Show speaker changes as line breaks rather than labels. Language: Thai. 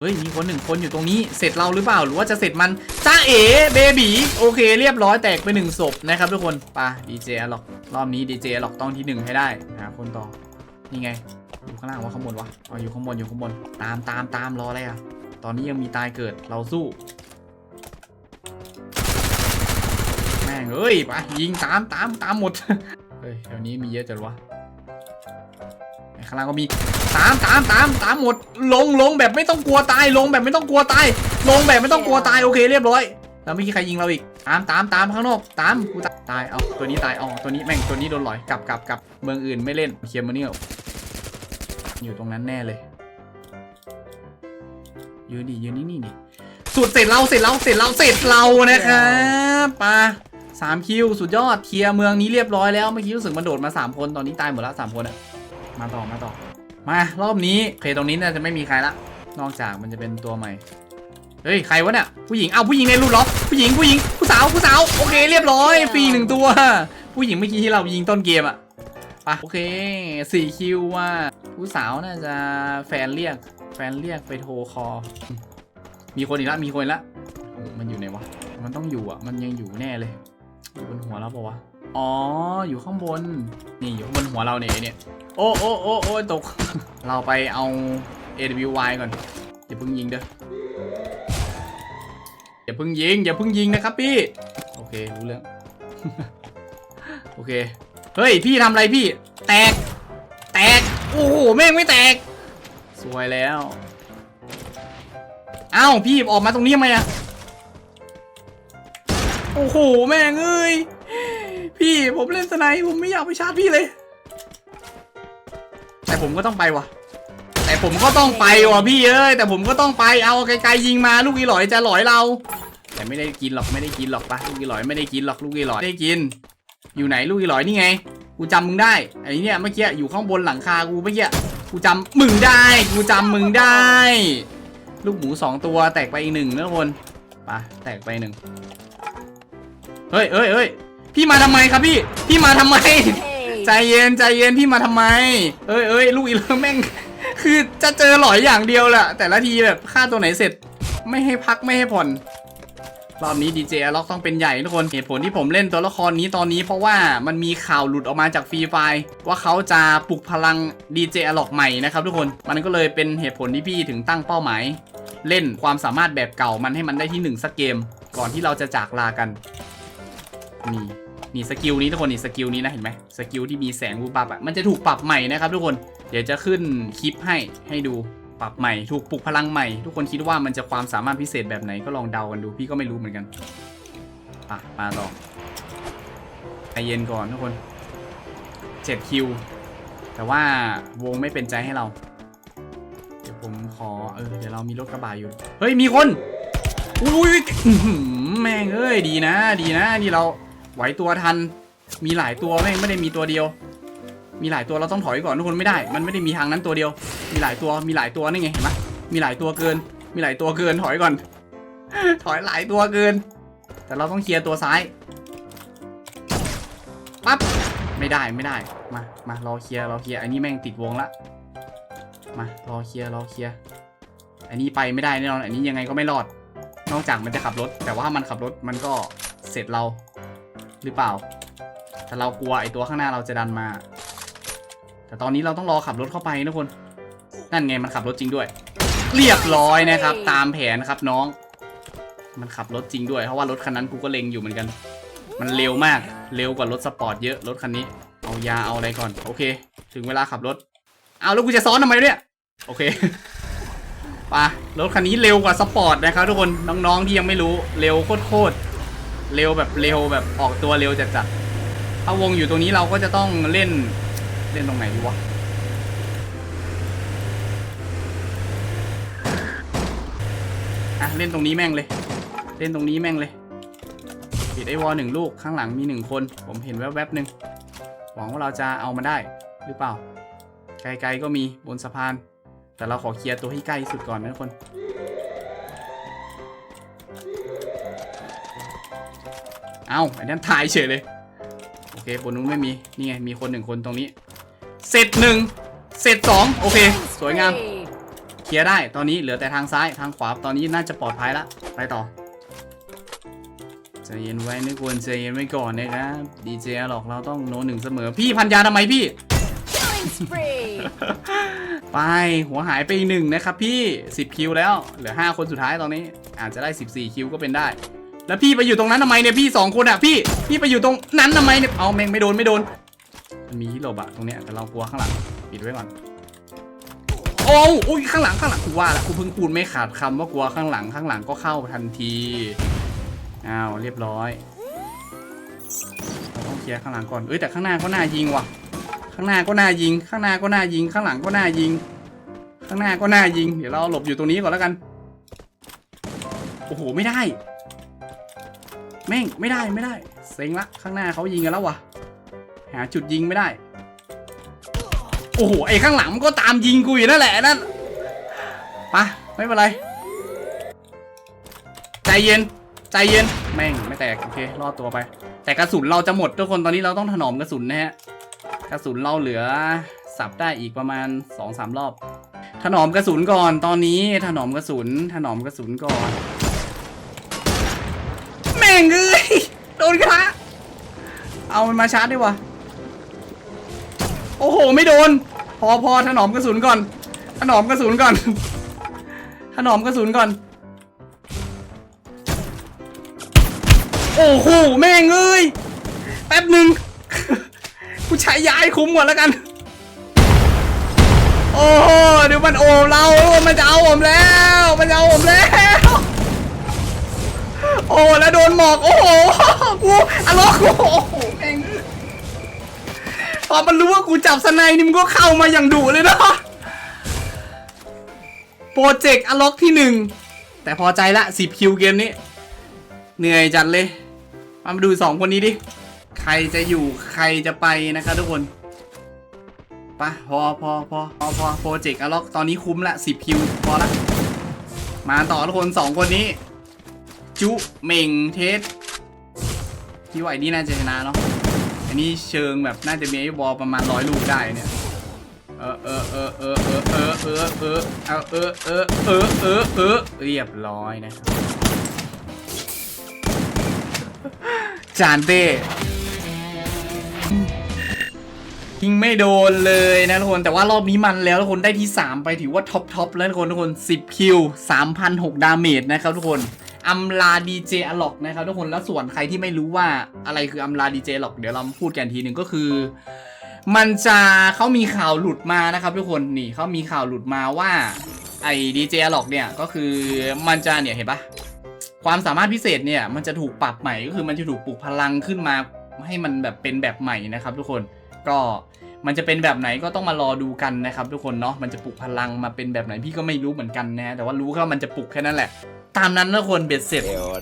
เฮ้ยมีคนหนึ่งคนอยู่ตรงนี้เสร็จเราหรือเปล่าหรือว่าจะเสร็จมันจ้าเอ๋เบบีโอเค เรียบร้อยแตกไปหนึ่งศพนะครับทุกคนไปดีเจหรอกรอบนี้ดีเจหรอกต้องที่หนึ่งให้ได้หาคนต่อนี่ไงอยู่ข้างล่างวะข้างบนวะอ๋ออยู่ข้างบนอยู่ข้างบนตามตามตามรออะไรอะตอนนี้ยังมีตายเกิดเราสู้แม่งเอ้ยไปยิงตามตามตามหมดเฮ้ยแถวนี้มีเยอะจังวะ ข้างล่างก็มีตามตามตามตามหมดลงลงแบบไม่ต้องกลัวตายลงแบบไม่ต้องกลัวตายลงแบบไม่ต้องกลัวตายโอเคเรียบร้อยแล้วไม่มีใครยิงเราอีกตามตามตามข้างนอกตามกูตายเอาตัวนี้ตายเอาตัวนี้แม่งตัวนี้โดนหลอยกลับกลับกลับเมืองอื่นไม่เล่นเคลียร์มาเนี่ยอยู่ตรงนั้นแน่เลยยืนดิยืนนิ่งๆดิสุดเสร็จเราเสร็จเราเสร็จเราเสร็จเรานะครับปาสามคิวสุดยอดเคลียร์เมืองนี้เรียบร้อยแล้วเมื่อกี้รู้สึกมันโดดมาสามคนตอนนี้ตายหมดแล้วสามคนอะ มาต่อมาต่อ มารอบนี้โอเคตรงนี้น่าจะไม่มีใครละ นอกจากมันจะเป็นตัวใหม่ เฮ้ยใครวะเนี่ยผู้หญิงเอาผู้หญิงในรูปล็อกผู้หญิงผู้หญิงผู้สาวผู้สาวโอเคเรียบร้อยฟรีหนึ่งตัว ผู้หญิงเมื่อกี้ที่เรายิงต้นเกมอะไปโอเคสี่คิวว่า ผู้สาวน่าจะแฟนเรียก แฟนเรียกไปโทรคอลมีคนอีกละมีคนละมันอยู่ไหนวะมันต้องอยู่อะมันยังอยู่แน่เลยอยู่บนหัวเราปะวะ อ๋อ อยู่ข้างบน นี่อยู่ข้างบนหัวเราเนี่ยไอ้เนี่ย โอ้โอ้โอ้โอ้ตก เราไปเอา AWY ก่อน อย่าเพิ่งยิงเด้อ อย่าเพิ่งยิง อย่าเพิ่งยิงนะครับพี่ โอเค รู้เรื่อง โอเค เฮ้ย พี่ทำอะไรพี่ แตก แตก โอ้โห แม่งไม่แตก สวยแล้ว เอ้า พี่ออกมาตรงนี้ทำไมอะโอ้โห แม่งเอ้ย พี่ ผมเล่นสไนผมไม่อยากไปชาร์จพี่เลย แต่ผมก็ต้องไปว่ะ แต่ผมก็ต้องไปว่ะพี่เอ้ยแต่ผมก็ต้องไปเอาไกลๆยิงมาลูกอีหลอยจะหลอยเรา แต่ไม่ได้กินหรอกไม่ได้กินหรอกปะลูกอีหลอยไม่ได้กินหรอกลูกอีหลอยไม่ได้กิน อยู่ไหนลูกอีหลอยนี่ไง กูจำมึงได้ไอ้เนี่ยเมื่อกี้อยู่ข้างบนหลังคากูเมื่อกี้กูจำมึงได้ กูจำมึงได้ ลูกหมูสองตัวแตกไปอีกหนึ่งนะทุกคนไปแตกไปหนึ่งเฮ้ยเฮ้ยเฮ้ย พี่มาทำไมครับพี่ พี่มาทำไม ใจเย็นใจเย็นพี่มาทำไม เอ้ยเอ้ยลูกอีเลิงแม่ง คือจะเจอหลอยอย่างเดียวแหละแต่ละทีแบบฆ่าตัวไหนเสร็จ ไม่ให้พักไม่ให้ผ่อนรอบนี้ดีเจล็อกต้องเป็นใหญ่ทุกคนเหตุผลที่ผมเล่นตัวละครนี้ตอนนี้เพราะว่ามันมีข่าวหลุดออกมาจากฟรีไฟล์ว่าเขาจะปลุกพลังดีเจล็อกใหม่นะครับทุกคนมันก็เลยเป็นเหตุผลที่พี่ถึงตั้งเป้าหมาย เล่นความสามารถแบบเก่ามันให้มันได้ที่หนึ่งสักเกม ก่อนที่เราจะจากลากัน นี่นี่สกิลนี้ทุกคนนี่สกิลนี้นะเห็นไหมสกิลที่มีแสงวูบปับอะมันจะถูกปรับใหม่นะครับทุกคนเดี๋ยวจะขึ้นคลิปให้ให้ดูปรับใหม่ถูกปลุกพลังใหม่ ทุกคนคิดว่ามันจะความสามารถพิเศษแบบไหนก็ลองเดากันดูพี่ก็ไม่รู้เหมือนกันอะมาต่อใจเย็นก่อนทุกคน7คิวแต่ว่าวงไม่เป็นใจให้เรา เดี๋ยวผมขอเออเดี๋ยวเรามีรถกระบะอยู่ เฮ้ยมีคนอุ้ยแม่งเอ้ยดีนะ ดีนะนี่เรา ไหวตัวทัน มีหลายตัวแม่ไม่ได้มีตัวเดียว มีหลายตัวเราต้องถอยก่อนทุกคนไม่ได้ มันไม่ได้มีทางนั้นตัวเดียว มีหลายตัวมีหลายตัวนี่ไงเห็นไหมมีหลายตัวเกิน มีหลายตัวเกินถอยก่อน ถอยหลายตัวเกิน แต่เราต้องเคลียร์ตัวซ้ายปั๊บไม่ได้ไม่ได้มามารอเคลียร์รอเคลียร์อันนี้แม่งติดวงละมารอเคลียร์รอเคลียร์อันนี้ไปไม่ได้แน่นอนอันนี้ยังไงก็ไม่รอด นอกจากมันจะขับรถ แต่ว่ามันขับรถมันก็เสร็จเรา หรือเปล่า แต่เรากลัวไอ้ตัวข้างหน้าเราจะดันมา แต่ตอนนี้เราต้องรอขับรถเข้าไปนะคน นั่นไงมันขับรถจริงด้วย เรียบร้อยนะครับ ตามแผนครับน้อง มันขับรถจริงด้วย เพราะว่ารถคันนั้นกูก็เล็งอยู่เหมือนกัน มันเร็วมาก เร็วกว่ารถสปอร์ตเยอะ รถคันนี้ เอายาเอาอะไรก่อน โอเค ถึงเวลาขับรถ เอาแล้วกูจะซ้อนทำไมเนี่ยโอเคไปรถคันนี้เร็วกว่าสปอร์ตนะครับทุกคน น้องๆที่ยังไม่รู้ เร็วโคตรๆ เร็วแบบเร็วแบบออกตัวเร็วจัดๆถ้าวงอยู่ตรงนี้เราก็จะต้องเล่นเล่นตรงไหนดีวะอะเล่นตรงนี้แม่งเลย เล่นตรงนี้แม่งเลยปิดไอวอลหนึ่งลูกข้างหลังมีหนึ่งคน ผมเห็นแวบๆหนึ่งหวังว่าเราจะเอามาได้หรือเปล่า ไกลๆก็มีบนสะพาน แต่เราขอเคลียร์ตัวที่ใกล้ที่สุดก่อนนะทุกคน เอาไอ้นั่นถ่ายเฉยเลย โอเคบนนู้นไม่มี นี่ไง มีคนหนึ่งคนตรงนี้ เสร็จหนึ่งเสร็จสองโอเค สวยงาม เคลียร์ได้ ตอนนี้เหลือแต่ทางซ้าย ทางขวา ตอนนี้น่าจะปลอดภัยละ ไปต่อใจเย็นไว้นึกวนใจเย็นไว้ก่อนนะครับ ดีเจหรอกเราต้องโนหนึ่งเสมอ พี่พันยาทำไมพี่ ไปหัวหายไปอีกหนึ่งนะครับพี่ 10 คิวแล้ว เหลือ 5 คนสุดท้ายตอนนี้ อาจจะได้ 14 คิวก็เป็นได้ แล้วพี่ไปอยู่ตรงนั้นทำไมเนี่ยพี่2คนอะพี่ พี่ไปอยู่ตรงนั้นทำไมเนี่ยเอาแม่งไม่โดนไม่โดนมันมีฮิโรบะตรงเนี้ยแต่เรากลัวข้างหลังปิดไว้ก่อนโอ้วอุ้ยข้างหลังข้างหลังกูว่าละกูเพิ่งพูดไม่ขาดคำว่ากลัวข้างหลังข้างหลังก็เข้าทันทีอ้าวเรียบร้อยเราต้องเคลียร์ข้างหลังก่อนเอ้ยแต่ข้างหน้าก็น่ายิงว่ะ ข้างหน้าก็น่ายิง ข้างหน้าก็น่ายิง ข้างหลังก็น่ายิง ข้างหน้าก็น่ายิง เดี๋ยวเราหลบอยู่ตรงนี้ก่อนแล้วกันโอ้โหไม่ได้ แม่งไม่ได้ไม่ได้ เซ็งละข้างหน้าเขายิงกันแล้ววะหาจุดยิงไม่ได้ โอ้โหไอ้ข้างหลังมันก็ตามยิงกูอยู่นั่นแหละนั่นปะไม่เป็นไร ใจเย็นใจเย็นแม่งไม่แตกโอเครอดตัวไป แต่กระสุนเราจะหมดทุกคนตอนนี้เราต้องถนอมกระสุนนะฮะกระสุนเราเหลือสับได้อีกประมาณ2อสามรอบ ถนอมกระสุนก่อนตอนนี้ถนอมกระสุนถนอมกระสุนก่อน งเอ้ยโดนกระทะเอามันมาชาร์จดีกว่าโอ้โห ไม่โดน พอพอถนอมกระสุนก่อน ถนอมกระสุนก่อน ถนอมกระสุนก่อน โอ้โห แม่งเอ้ย แป๊บหนึ่งกูใช้ยาให้คุ้มก่อนแล้วกัน โอ้โหเดี๋ยวมันโอมเรา มันจะเอาผมแล้ว โอ้แล้วโดนหมอก โอ้โหกูอะล็อกกูโอ้โหแม่งพอมันรู้ว่ากูจับสไนนี่มันก็เข้ามาอย่างดุเลยเนาะโปรเจกต์อะล็อกที่หนึ่งแต่พอใจละสิบคิวเกมนี้ เหนื่อยจัดเลยมามาดูสองคนนี้ดิ ใครจะอยู่ใครจะไปนะครับทุกคนปะพอพอพอพอพอโปรเจกต์อะล็อกตอนนี้คุ้มละ10คิวพอละมาต่อทุกคนสองคนนี้ จุเมงเทสที่ว่าไอ้นี่น่าจะชนะเนาะอันนี้เชิงแบบน่าจะมีไอ้บอลประมาณร้อยลูกได้เนี่ยเออเออเออเออเออเออเออเออเอาเออเออเออเออเออเรียบร้อยนะครับจานเต้ยิงไม่โดนเลยนะทุกคน แต่ว่ารอบนี้มันแล้วทุกคนได้ที่ 3 ไปถือว่าท็อปท็อปแล้วทุกคนทุกคน 10 คิว 3,006 ดาเมจนะครับทุกคน อัมลาดีเจอล็อกนะครับทุกคนแล้วส่วนใครที่ไม่รู้ว่าอะไรคืออัมลาดีเจอล็อกเดี๋ยวเรามาพูดกันทีหนึ่งก็คือ มันจะเขามีข่าวหลุดมานะครับทุกคนนี่เขามีข่าวหลุดมาว่าไอ้ดีเจอล็อกเนี่ยก็คือมันจะเนี่ยเห็นปะความสามารถพิเศษเนี่ยมันจะถูกปรับใหม่ก็คือมันจะถูกปลุกพลังขึ้นมาให้มันแบบเป็นแบบใหม่นะครับ ทุกคนก็มันจะเป็นแบบไหนก็ต้องมารอดูกันนะครับ ทุกคนเนาะมันจะปลุกพลังมาเป็นแบบไหนพี่ก็ไม่รู้เหมือนกันนะแต่ว่ารู้แค่ว่ามันจะปลุกแค่นั้นแหละ ตามนั้นนะคนเบ็ดเสร็จ